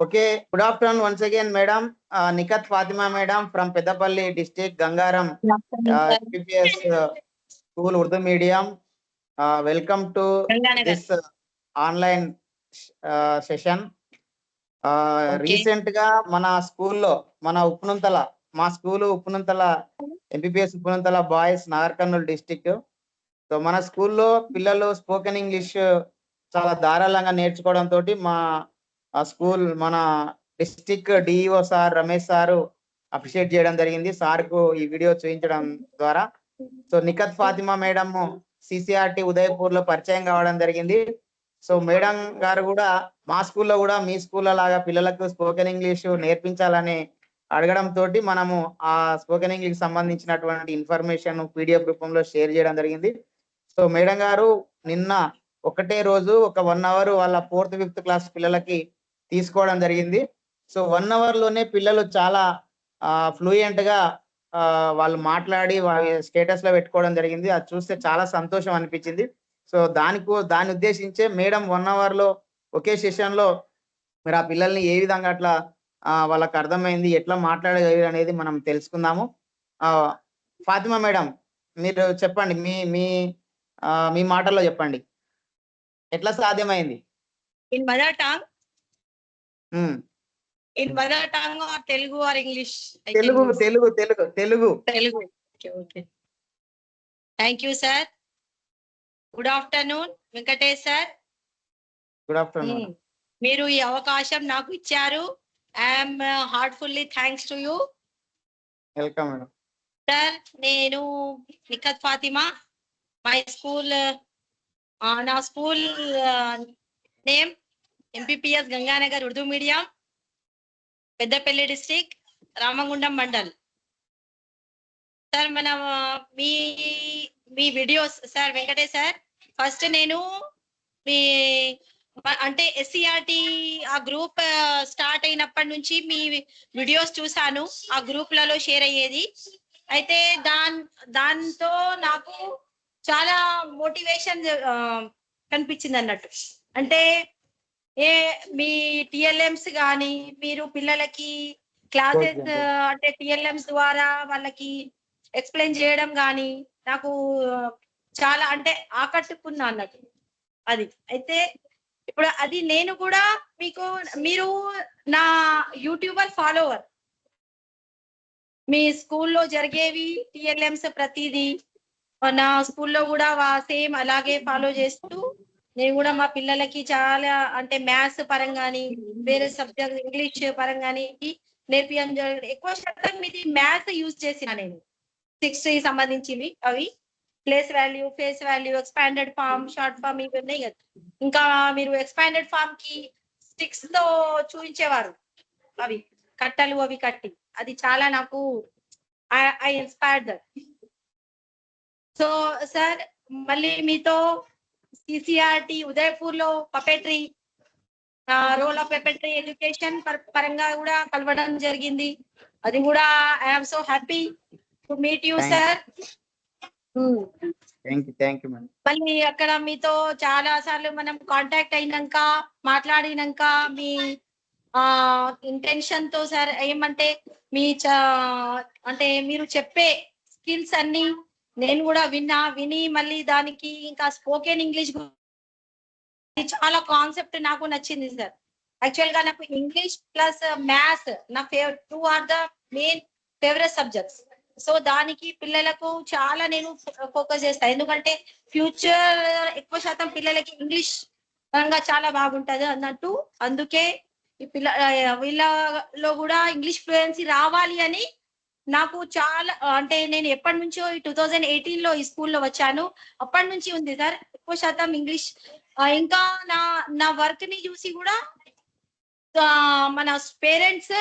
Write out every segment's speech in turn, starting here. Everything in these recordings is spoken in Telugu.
Okay good afternoon once again madam Nikhat Fatima madam from Peddapalli district Gangaram school Urdu medium welcome to this online session రీసెంట్గా మన స్కూల్లో మన ఉప్పునంతల మా school Uppunanthala MPPS Uppunanthala boys Nagar Nagarkurnool district so మన స్కూల్లో పిల్లలు స్పోకెన్ ఇంగ్లీష్ చాలా ధారాళంగా నేర్చుకోవడం తోటి మా ఆ స్కూల్ మన district DEO sir Ramesh sir appreciate చేయడం జరిగింది. సార్కు ఈ వీడియో చూపించడం ద్వారా. So Nikhat Fatima madam CCRT ఉదయపూర్లో పరిచయం కావడం జరిగింది. సో మేడం గారు కూడా మా స్కూల్లో కూడా మీ స్కూల్లో లాగా పిల్లలకు స్పోకెన్ ఇంగ్లీష్ నేర్పించాలని అడగడం తోటి మనము ఆ స్పోకెన్ ఇంగ్లీష్ సంబంధించినటువంటి ఇన్ఫర్మేషన్ పీడిఎఫ్ రూపంలో షేర్ చేయడం జరిగింది. సో మేడం గారు నిన్న ఒకటే రోజు ఒక వన్ అవర్ వాళ్ళ ఫోర్త్ ఫిఫ్త్ క్లాస్ పిల్లలకి తీసుకోవడం జరిగింది. సో వన్ అవర్లోనే పిల్లలు చాలా ఫ్లూయెంట్గా వాళ్ళు మాట్లాడి వాళ్ళ స్టేటస్లో పెట్టుకోవడం జరిగింది. అది చూస్తే చాలా సంతోషం అనిపించింది. సో దానికి దాని ఉద్దేశించే మేడం వన్ అవర్లో ఒకే సెషన్లో మరి ఆ పిల్లల్ని ఏ విధంగా అట్లా వాళ్ళకి అర్థమైంది ఎట్లా మాట్లాడగలిగారు అనేది మనం తెలుసుకుందాము. ఫాతిమా మేడం మీరు చెప్పండి మీ మీ మీ మాటల్లో చెప్పండి. ఎట్లా సాధ్యమైంది? Tongue or telugu or english I can Telugu. Telugu Telugu Telugu telugu. Okay okay. Thank you sir. Good afternoon Venkatesh sir good afternoon మీరు ఈ అవకాశం నాకు ఇచ్చారు. I'm heartfully thanks to you welcome madam sir నేను నిఖత్ ఫాతిమా మై స్కూల్ నా school name MPPS Ganganagar Urdu medium Peddapalli district Ramagundam mandal sir మన మీ మీ videos sir Venkatesh sir first నేను మీ అంటే ఎస్సీఆర్టీ ఆ గ్రూప్ స్టార్ట్ అయినప్పటి నుంచి మీ వీడియోస్ చూసాను ఆ గ్రూప్లలో షేర్ అయ్యేది. అయితే దాన్ దాంతో నాకు చాలా మోటివేషన్ కనిపించింది అన్నట్టు. అంటే ఏ మీ టిఎల్ఎంస్ కానీ మీరు పిల్లలకి క్లాసెస్. అంటే టిఎల్ఎంస్ ద్వారా వాళ్ళకి ఎక్స్ప్లెయిన్ చేయడం కానీ నాకు చాలా అంటే ఆకట్టుకున్నా అన్నట్టు. అది. అయితే ఇప్పుడు అది నేను కూడా మీకు మీరు నా యూట్యూబర్ ఫాలోవర్. మీ స్కూల్లో జరిగేవి టిఎల్ఎంస్ ప్రతిదీ. నా స్కూల్లో కూడా సేమ్ అలాగే ఫాలో చేస్తూ నేను కూడా మా పిల్లలకి చాలా అంటే మ్యాథ్స్ పరంగాని వేరే సబ్జెక్ట్ ఇంగ్లీష్ పరంగాని నేర్పించడం ఎక్కువ శాతం ఇది మ్యాథ్స్ యూజ్ చేసిన నేను. సిక్స్ సంబంధించివి అవి. Place value face value expanded form short form ఇవి ఉన్నాయి కదా. ఇంకా మీరు ఎక్స్పాండెడ్ ఫామ్కి స్టిక్స్తో చూపించేవారు అవి కట్టలు అవి కట్టి. అది చాలా నాకు ఐ ఇన్స్పైర్డ్. సో సార్ మళ్ళీ మీతో CCRT ఉదయపూర్లో puppetry role of puppetry education పరంగా కూడా కలవడం జరిగింది. అది కూడా I'm so happy to meet you sir మళ్ళీ అక్కడ మీతో చాలా సార్లు మనం కాంటాక్ట్ అయినాక మాట్లాడినాక మీ ఇంటెన్షన్తో సార్ ఏమంటే మీ అంటే మీరు చెప్పే స్కిల్స్ అన్ని నేను కూడా విన్నా విని మళ్ళీ దానికి ఇంకా స్పోకెన్ ఇంగ్లీష్ చాలా కాన్సెప్ట్ నాకు నచ్చింది సార్. యాక్చువల్గా నాకు ఇంగ్లీష్ ప్లస్ మ్యాథ్స్ నా favourite two are the main favourite subjects. So దానికి పిల్లలకు చాలా నేను ఫోకస్ చేస్తాను ఎందుకంటే ఫ్యూచర్ ఎక్కువ శాతం పిల్లలకి ఇంగ్లీష్ పరంగా చాలా బాగుంటది అన్నట్టు. అందుకే ఈ పిల్ల వీళ్ళలో కూడా ఇంగ్లీష్ ఫ్లూయెన్సీ రావాలి అని నాకు చాలా అంటే నేను ఎప్పటి నుంచో టూ థౌజండ్ ఎయిటీన్లో ఈ స్కూల్లో వచ్చాను. అప్పటి నుంచి ఉంది సార్ ఎక్కువ శాతం ఇంగ్లీష్. ఇంకా నా నా వర్క్ని చూసి కూడా మన పేరెంట్స్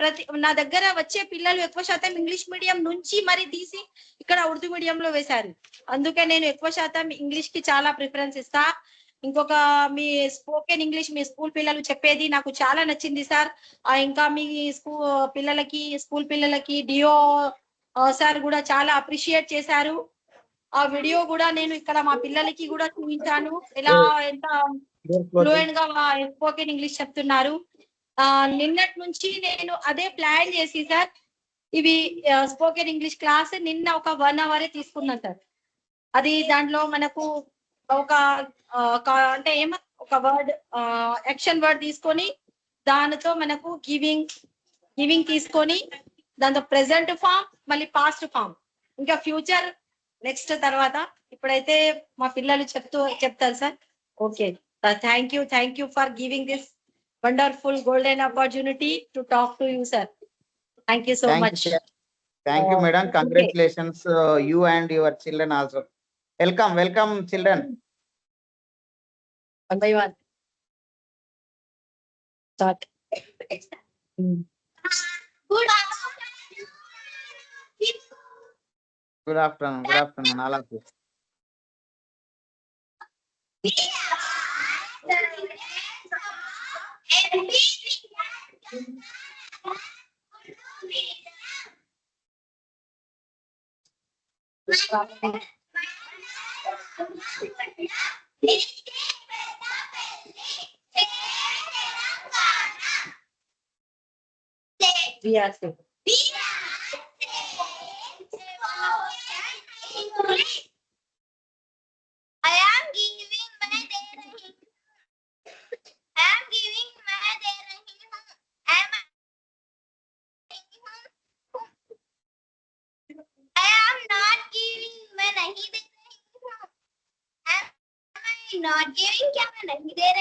ప్రతి నా దగ్గర వచ్చే పిల్లలు ఎక్కువ శాతం ఇంగ్లీష్ మీడియం నుంచి మరి తీసి ఇక్కడ ఉర్దూ మీడియం లో వేశారు. అందుకే నేను ఎక్కువ శాతం ఇంగ్లీష్కి చాలా ప్రిఫరెన్స్ ఇస్తా. ఇంకొక మీ స్పోకెన్ ఇంగ్లీష్ మీ స్కూల్ పిల్లలు చెప్పేది నాకు చాలా నచ్చింది సార్. ఇంకా మీ స్కూల్ పిల్లలకి స్కూల్ పిల్లలకి డిఓ సార్ కూడా చాలా అప్రిషియేట్ చేశారు. ఆ వీడియో కూడా నేను ఇక్కడ మా పిల్లలకి కూడా చూపించాను. ఎలా ఎంత ఫ్లూయెంట్గా స్పోకెన్ ఇంగ్లీష్ చెప్తున్నారు. ఆ, నిన్నటి నుంచి నేను అదే ప్లాన్ చేసి సార్ ఇవి స్పోకెన్ ఇంగ్లీష్ క్లాస్ నిన్న ఒక వన్ అవరే తీసుకున్నాను సార్. అది దాంట్లో మనకు ఒక అంటే ఏమ ఒక వర్డ్ యాక్షన్ వర్డ్ తీసుకొని దానితో మనకు గివింగ్ గివింగ్ తీసుకొని దాంతో ప్రెసెంట్ ఫామ్ మళ్ళీ పాస్ట్ ఫామ్ ఇంకా ఫ్యూచర్ నెక్స్ట్ తర్వాత ఇప్పుడైతే మా పిల్లలు చెప్తూ చెప్తారు sir. Okay thank you thank you for giving this wonderful golden opportunity to talk to you sir thank you so much. Thank you madam. Congratulations you and your children also Welcome, welcome, children. One by one. Start. Good afternoon. Good afternoon. Good afternoon, all of you. Good afternoon. Yeah, I think. Gaming क्या? मैं नहीं दे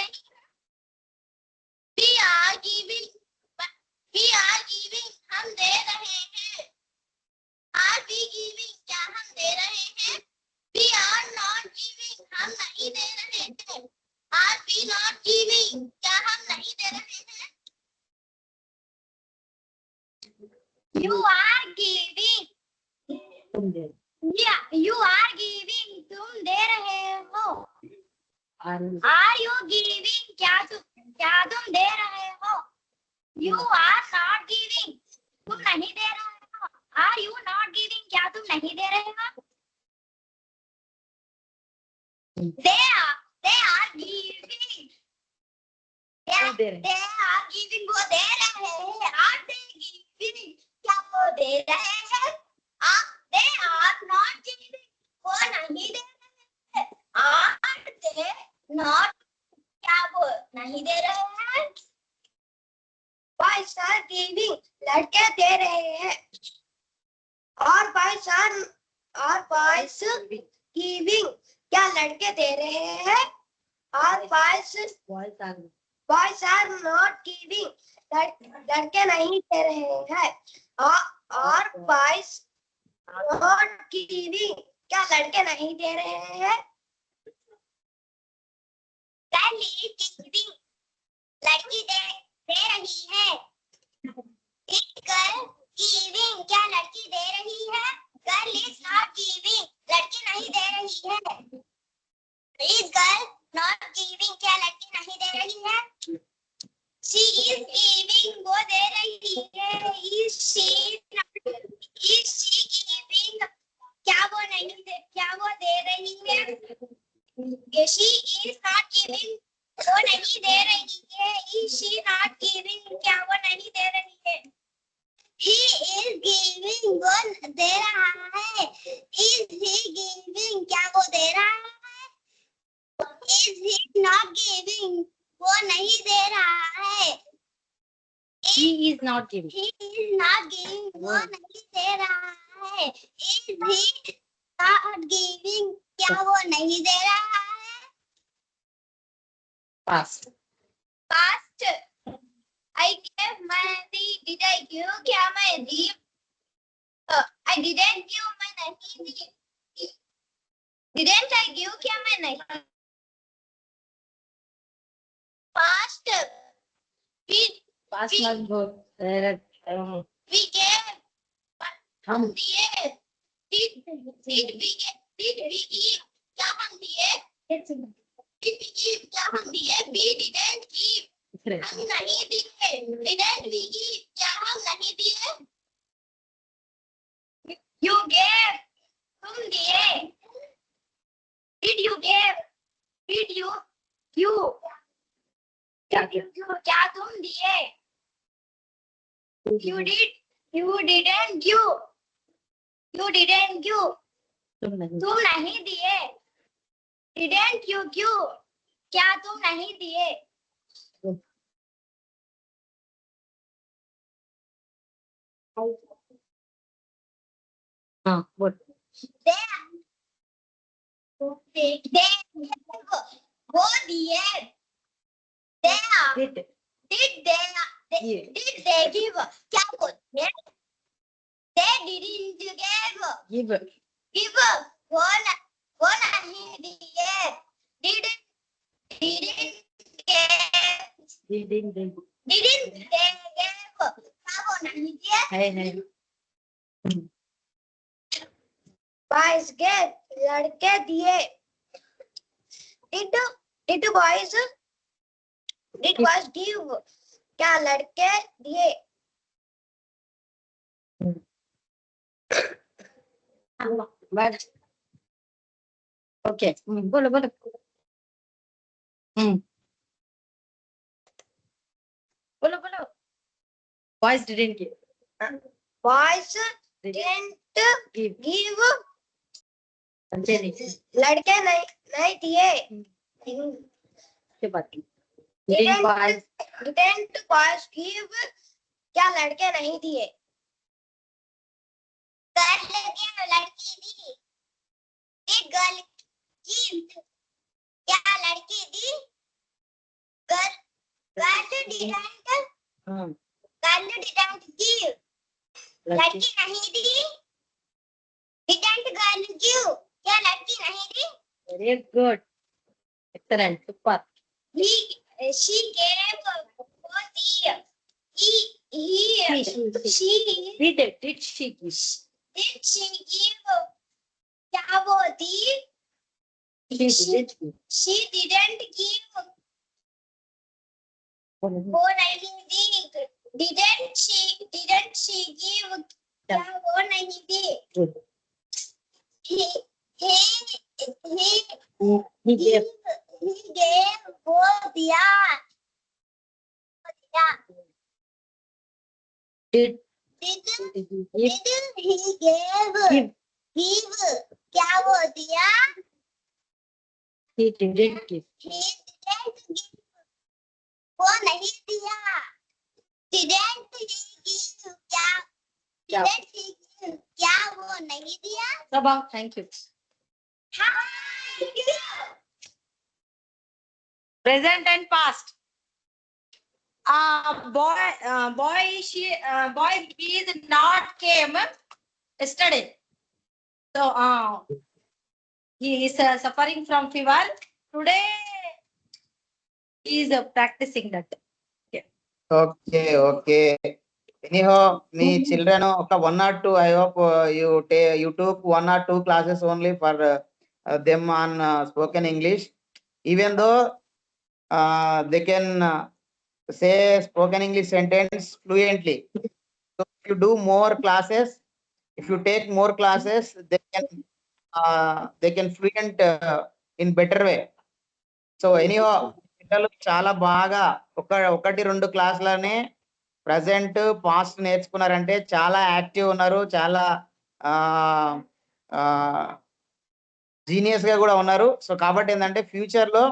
Are you giving क्या तुम क्या तुम दे रहे हो You are not giving तुम नहीं दे रहे हो Are you not giving क्या तुम नहीं दे रहे हो They are they are giving they are, they are giving वो दे रहे हैं Are they giving क्या वो दे रहे हैं Are they are not giving वो नहीं दे रहे हैं Are they नॉट क्या बोल नहीं दे रहे हैं। बॉयस आर गिविंग लड़के दे रहे हैं। और बॉयस आर और बॉयस गिविंग क्या लड़के दे रहे हैं? और boys boys are boys are not giving लड़के नहीं दे रहे हैं। और और बॉयस नॉट गिविंग क्या लड़के नहीं दे रहे हैं? 你一定。दे रहा है is he giving क्या वो दे रहा है is he not giving वो नहीं दे रहा है He is not giving. he is not giving वो नहीं दे रहा है is he not giving क्या वो नहीं दे रहा है Past. past I gave money did I give क्या मैं दी uh, I didn't give मैं नहीं दी didn't I give क्या मैं नहीं past we Past. Uh, um, we gave हम दिए did did we get did we give क्या हम दिए did we give क्या हम दिए we didn't give हम नहीं दिए didn't we give क्या हम नहीं दिए you gave तुम दिए did you give did you you क्या क्या तुम दिए You did. You didn't give. You didn't give. तुम नहीं दिए. Didn't you give? क्या तुम नहीं दिए? हाँ बोल They. They. They. वो दिए. They. Did. Did they? they Yeah. Did they give? क्या बोलते हैं? They didn't give. Give. Give. वो न, वो नहीं दिए. Didn't. Didn't give. Did. Did. Did. Didn't they give? क्या वो नहीं दिए? है है Boys get. लड़के दिए. Did did boys? Did boys give? क्या लड़के दिए? ओके हम्म, बोलो बोलो हम्म बोलो बोलो boys didn't give Boys didn't give लड़के नहीं नहीं दिए। गिव क्या लड़के नहीं दिए? कर लड़के लड़की दी। एक गर्ल गिव क्या लड़की दी? गर्ल गर्ल गर्ल गिव लड़की। नहीं दी। डिडेंट गर्ल गिव क्या लड़की नहीं दी very good excellent super he she gave वो दी he he she did did she give did she give क्या वो दी she did give she didn't give वो नहीं दी didn't she didn't she give क्या वो नहीं दी he he he he he he gave वो दिया दिया did give did he gave give क्या वो दिया he didn't give he didn't give वो नहीं दिया didn't he give क्या didn't he give क्या वो नहीं दिया सबा थैंक यू हाँ present and past uh boy uh, boy she uh, boy is not came yesterday so uh he is uh, suffering from fever today he is uh, practicing that okay okay anyhow me children ఒక one or two I hope you టే you took one or two classes only for them on spoken English even though they can say spoken English sentence fluently so you do more classes if you take more classes they can they can fluent in better way so anyhow, పిల్లలు చాలా బాగా ఒక ఒకటి రెండు క్లాసులనే ప్రజెంట్ పాస్ట్ నేర్చుకున్నారంటే చాలా యాక్టివ్ ఉన్నారు చాలా జీనియస్గా కూడా ఉన్నారు. సో కాబట్టి ఏంటంటే ఫ్యూచర్లో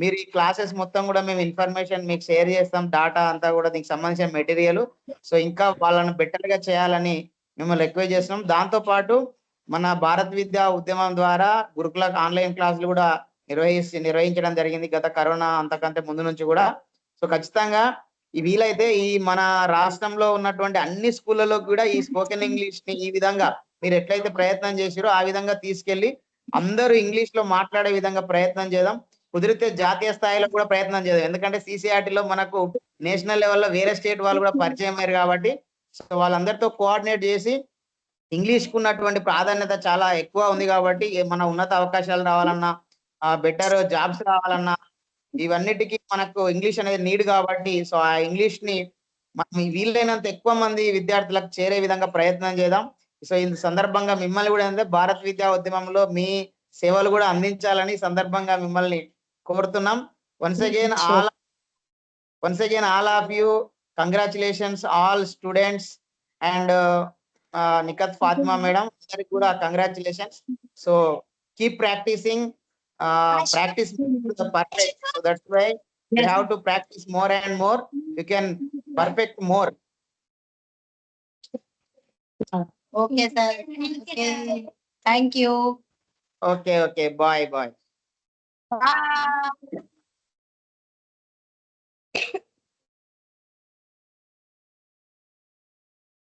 మీరు ఈ క్లాసెస్ మొత్తం కూడా మేము ఇన్ఫర్మేషన్ మీకు షేర్ చేస్తాం. డాటా అంతా కూడా దీనికి సంబంధించిన మెటీరియల్ సో ఇంకా వాళ్ళని బెటర్గా చేయాలని మిమ్మల్ని రిక్వెస్ట్ చేస్తున్నాం. దాంతో పాటు మన భారత్ విద్యా ఉద్యమం ద్వారా గురుకుల ఆన్లైన్ క్లాసులు కూడా నిర్వహించి నిర్వహించడం జరిగింది. గత కరోనా అంతకంటే ముందు నుంచి కూడా. సో ఖచ్చితంగా ఈ వీలైతే ఈ మన రాష్ట్రంలో ఉన్నటువంటి అన్ని స్కూళ్ళలో కూడా ఈ స్పోకెన్ ఇంగ్లీష్ని ఈ విధంగా మీరు ఎట్లయితే ప్రయత్నం చేసిరో ఆ విధంగా తీసుకెళ్ళి అందరూ ఇంగ్లీష్లో మాట్లాడే విధంగా ప్రయత్నం చేద్దాం. కుదిరితే జాతీయ స్థాయిలో కూడా ప్రయత్నం చేద్దాం. ఎందుకంటే సీసీఆర్టీలో లో మనకు నేషనల్ లెవెల్లో వేరే స్టేట్ వాళ్ళు కూడా పరిచయం అయ్యారు కాబట్టి సో వాళ్ళందరితో కోఆర్డినేట్ చేసి ఇంగ్లీష్కు ఉన్నటువంటి ప్రాధాన్యత చాలా ఎక్కువ ఉంది కాబట్టి మన ఉన్నత అవకాశాలు రావాలన్నా బెటర్ జాబ్స్ రావాలన్నా ఇవన్నిటికీ మనకు ఇంగ్లీష్ అనేది నీడ్ కాబట్టి సో ఆ ఇంగ్లీష్ని మనం వీలైనంత ఎక్కువ మంది విద్యార్థులకు చేరే విధంగా ప్రయత్నం చేద్దాం. సో ఈ సందర్భంగా మిమ్మల్ని కూడా ఏంటంటే భారత్ విద్యా ఉద్యమంలో మీ సేవలు కూడా అందించాలని సందర్భంగా మిమ్మల్ని కోరుతున్నాం. Once again all once again all of you congratulations all students and Nikhat Fatima madam అందరికి కూడా congratulations so keep practicing practice perfect so that's why you have to practice more and more you can perfect more Okay, sir. Okay. Thank you. Okay, okay. Bye, bye. Bye.